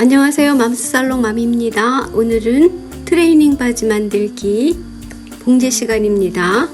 안녕하세요. 맘스살롱 맘입니다. 오늘은 트레이닝 바지 만들기 봉제 시간입니다.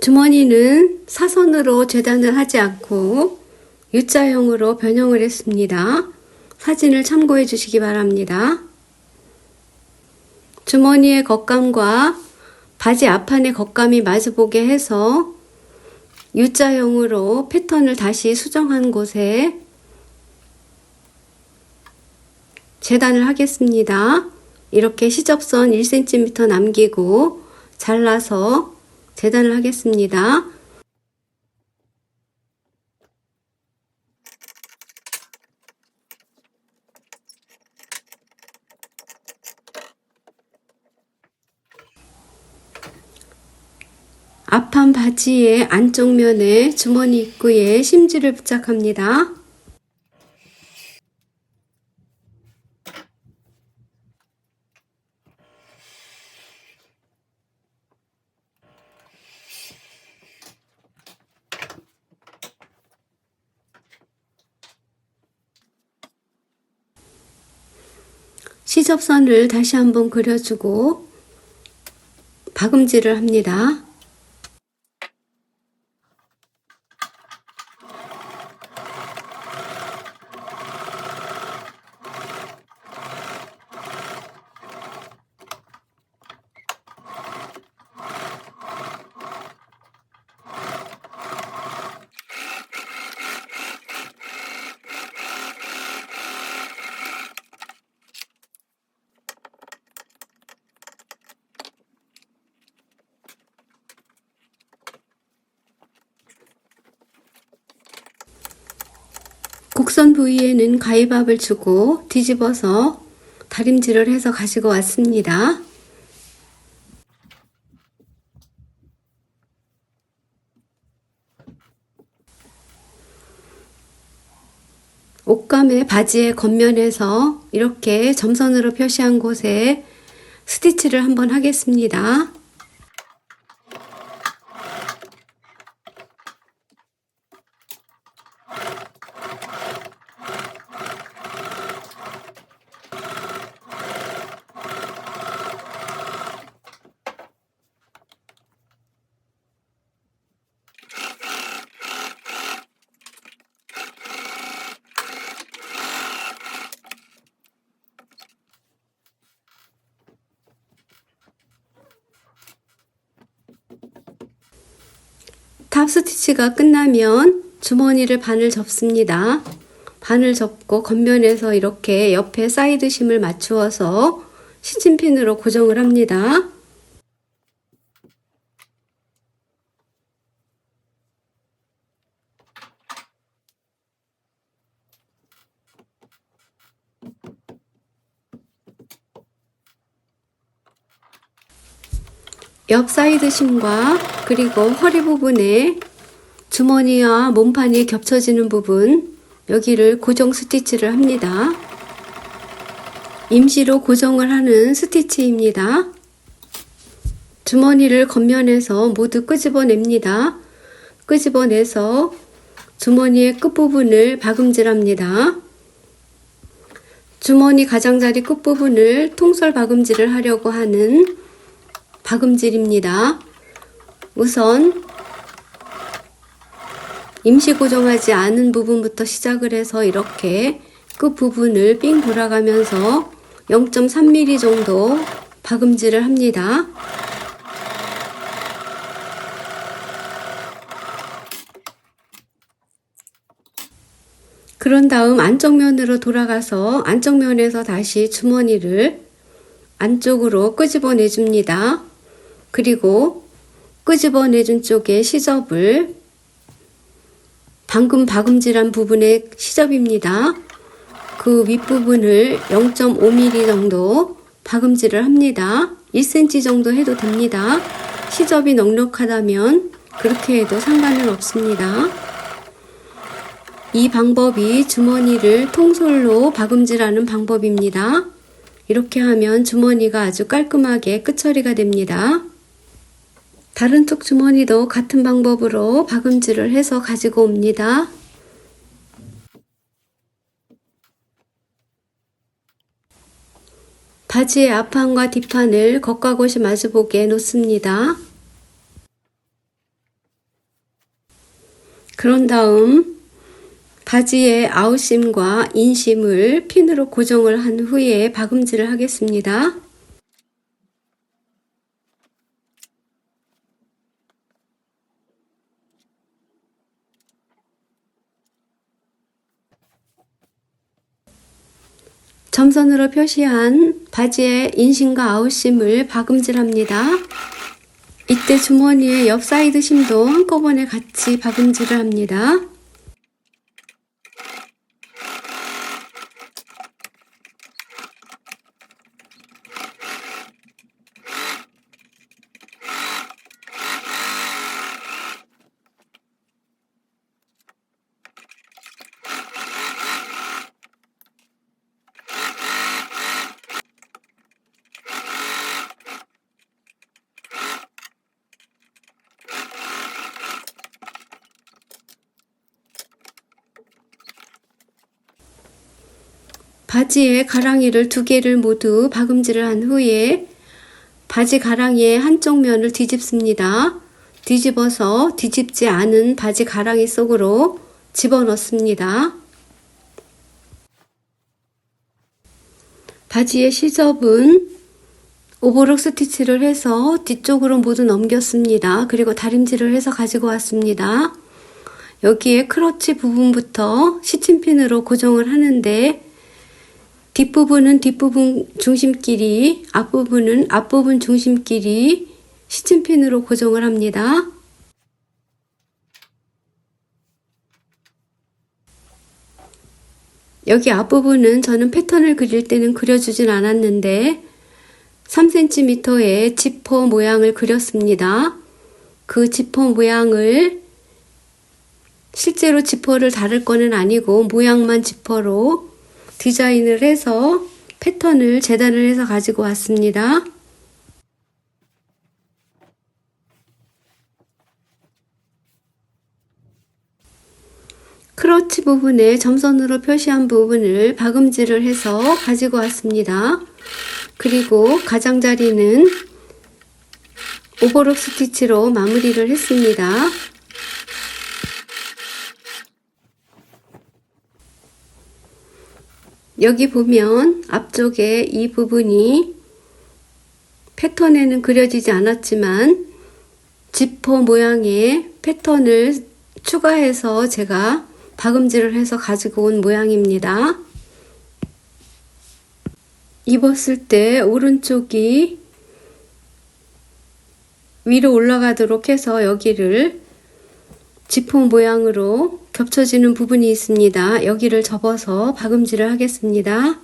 주머니는 사선으로 재단을 하지 않고 U자형으로 변형을 했습니다. 사진을 참고해 주시기 바랍니다. 주머니의 겉감과 바지 앞판의 겉감이 마주보게 해서 U자형으로 패턴을 다시 수정한 곳에 재단을 하겠습니다. 이렇게 시접선 1cm 남기고 잘라서 재단을 하겠습니다. 앞판 바지의 안쪽 면에 주머니 입구에 심지를 부착합니다. 시접선을 다시 한번 그려주고 박음질을 합니다. 곡선 부위에는 가위밥을 주고 뒤집어서 다림질을 해서 가지고 왔습니다. 옷감의 바지의 겉면에서 이렇게 점선으로 표시한 곳에 스티치를 한번 하겠습니다. 탑 스티치가 끝나면 주머니를 반을 접습니다. 반을 접고 겉면에서 이렇게 옆에 사이드 심을 맞추어서 시침핀으로 고정을 합니다. 옆 사이드 심과 그리고 허리 부분에 주머니와 몸판이 겹쳐지는 부분 여기를 고정 스티치를 합니다. 임시로 고정을 하는 스티치입니다. 주머니를 겉면에서 모두 끄집어냅니다. 끄집어내서 주머니의 끝부분을 박음질합니다. 주머니 가장자리 끝부분을 통솔 박음질을 하려고 하는 박음질입니다. 우선 임시 고정하지 않은 부분부터 시작을 해서 이렇게 끝 부분을 삥 돌아가면서 0.3mm 정도 박음질을 합니다. 그런 다음 안쪽 면으로 돌아가서 안쪽 면에서 다시 주머니를 안쪽으로 끄집어내 줍니다. 그리고 끄집어내준 쪽에 시접을 방금 박음질한 부분의 시접입니다. 그 윗부분을 0.5mm 정도 박음질을 합니다. 1cm 정도 해도 됩니다. 시접이 넉넉하다면 그렇게 해도 상관은 없습니다. 이 방법이 주머니를 통솔로 박음질하는 방법입니다. 이렇게 하면 주머니가 아주 깔끔하게 끝처리가 됩니다. 다른 쪽 주머니도 같은 방법으로 박음질을 해서 가지고 옵니다. 바지의 앞판과 뒷판을 겉과 겉이 마주보게 놓습니다. 그런 다음 바지의 아웃심과 인심을 핀으로 고정을 한 후에 박음질을 하겠습니다. 점선으로 표시한 바지의 인심과 아웃심을 박음질합니다. 이때 주머니의 옆 사이드 심도 한꺼번에 같이 박음질을 합니다. 바지에 가랑이를 두 개를 모두 박음질을 한 후에 바지 가랑이의 한쪽 면을 뒤집습니다. 뒤집어서 뒤집지 않은 바지 가랑이 속으로 집어넣습니다. 바지의 시접은 오버록 스티치를 해서 뒤쪽으로 모두 넘겼습니다. 그리고 다림질을 해서 가지고 왔습니다. 여기에 크러치 부분부터 시침핀으로 고정을 하는데 뒷부분은 뒷부분 중심끼리, 앞부분은 앞부분 중심끼리 시침핀으로 고정을 합니다. 여기 앞부분은 저는 패턴을 그릴 때는 그려주진 않았는데 3cm의 지퍼 모양을 그렸습니다. 그 지퍼 모양을 실제로 지퍼를 다를 거는 아니고 모양만 지퍼로 디자인을 해서 패턴을 재단을 해서 가지고 왔습니다. 크러치 부분에 점선으로 표시한 부분을 박음질을 해서 가지고 왔습니다. 그리고 가장자리는 오버록 스티치로 마무리를 했습니다. 여기 보면 앞쪽에 이 부분이 패턴에는 그려지지 않았지만 지퍼 모양의 패턴을 추가해서 제가 박음질을 해서 가지고 온 모양입니다. 입었을 때 오른쪽이 위로 올라가도록 해서 여기를 지퍼 모양으로 겹쳐지는 부분이 있습니다. 여기를 접어서 박음질을 하겠습니다.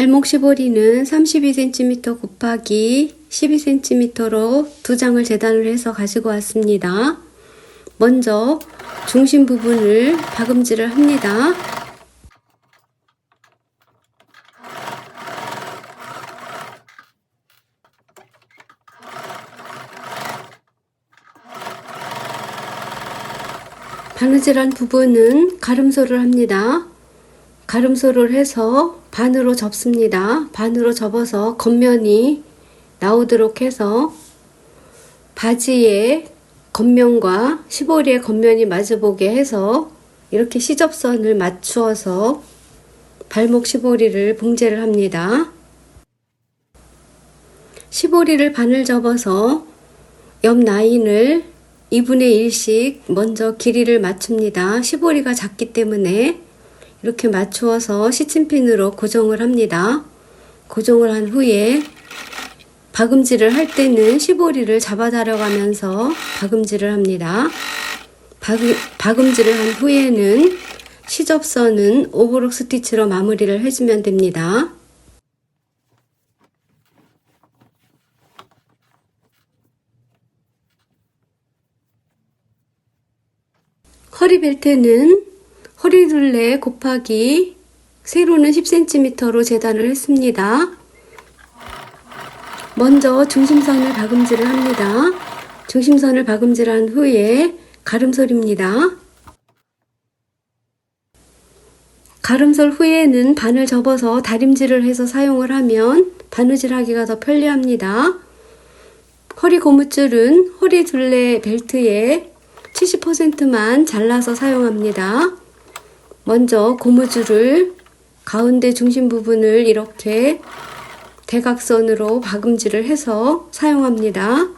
발목 시보리는 32cm 곱하기 12cm로 두 장을 재단을 해서 가지고 왔습니다. 먼저 중심 부분을 박음질을 합니다. 바느질한 부분은 가름소를 합니다. 가름소를 해서 반으로 접습니다. 반으로 접어서 겉면이 나오도록 해서 바지의 겉면과 시보리의 겉면이 마주보게 해서 이렇게 시접선을 맞추어서 발목 시보리를 봉제를 합니다. 시보리를 반을 접어서 옆 라인을 2분의 1씩 먼저 길이를 맞춥니다. 시보리가 작기 때문에 이렇게 맞추어서 시침핀으로 고정을 합니다. 고정을 한 후에 박음질을 할 때는 시보리를 잡아 다려가면서 박음질을 합니다. 박음, 박음질을 한 후에는 시접선은 오버록 스티치로 마무리를 해주면 됩니다. 허리 벨트는 허리 둘레 곱하기 세로는 10cm로 재단을 했습니다. 먼저 중심선을 박음질을 합니다. 중심선을 박음질한 후에 가름솔입니다. 가름솔 후에는 반을 접어서 다림질을 해서 사용을 하면 바느질 하기가 더 편리합니다. 허리 고무줄은 허리 둘레 벨트에 70%만 잘라서 사용합니다. 먼저 고무줄을 가운데 중심 부분을 이렇게 대각선으로 박음질을 해서 사용합니다.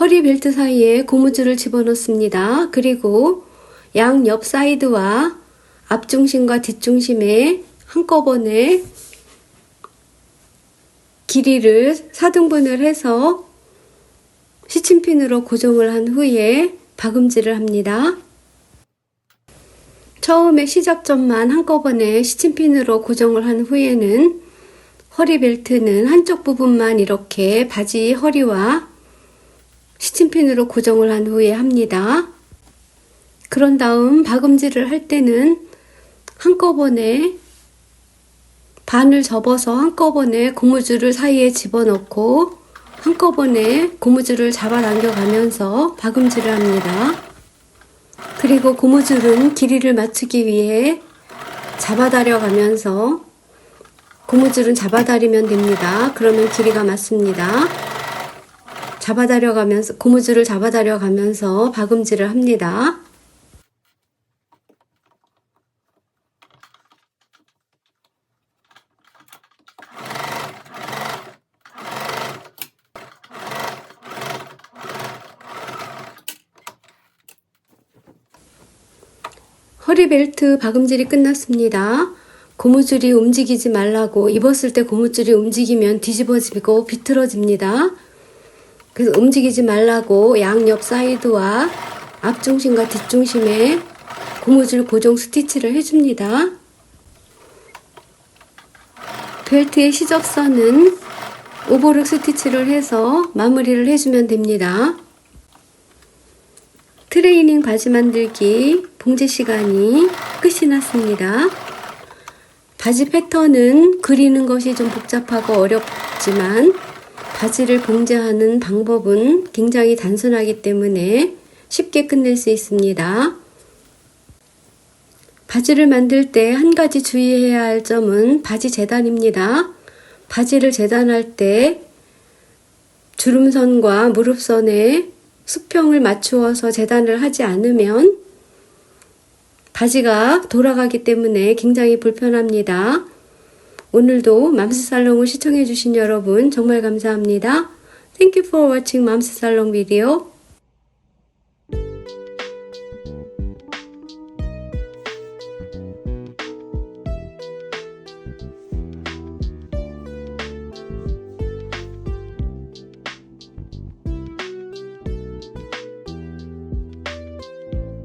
허리 벨트 사이에 고무줄을 집어넣습니다. 그리고 양 옆 사이드와 앞중심과 뒷중심에 한꺼번에 길이를 4등분을 해서 시침핀으로 고정을 한 후에 박음질을 합니다. 처음에 시작점만 한꺼번에 시침핀으로 고정을 한 후에는 허리 벨트는 한쪽 부분만 이렇게 바지 허리와 시침핀으로 고정을 한 후에 합니다. 그런 다음 박음질을 할 때는 한꺼번에 반을 접어서 한꺼번에 고무줄을 사이에 집어넣고 한꺼번에 고무줄을 잡아당겨 가면서 박음질을 합니다. 그리고 고무줄은 길이를 맞추기 위해 잡아다려 가면서 고무줄은 잡아다리면 됩니다. 그러면 길이가 맞습니다. 잡아다려 가면서 고무줄을 잡아다려 가면서 박음질을 합니다. 허리 벨트 박음질이 끝났습니다. 고무줄이 움직이지 말라고 입었을 때 고무줄이 움직이면 뒤집어지고 비틀어집니다. 그래서 움직이지 말라고 양옆 사이드와 앞중심과 뒷중심에 고무줄 고정 스티치를 해줍니다. 벨트의 시접선은 오버룩 스티치를 해서 마무리를 해주면 됩니다. 트레이닝 바지 만들기 봉제 시간이 끝이 났습니다. 바지 패턴은 그리는 것이 좀 복잡하고 어렵지만 바지를 봉제하는 방법은 굉장히 단순하기 때문에 쉽게 끝낼 수 있습니다. 바지를 만들 때 한 가지 주의해야 할 점은 바지 재단입니다. 바지를 재단할 때 주름선과 무릎선에 수평을 맞추어서 재단을 하지 않으면 바지가 돌아가기 때문에 굉장히 불편합니다. 오늘도 맘스살롱을 시청해주신 여러분 정말 감사합니다. Thank you for watching 맘스살롱 video.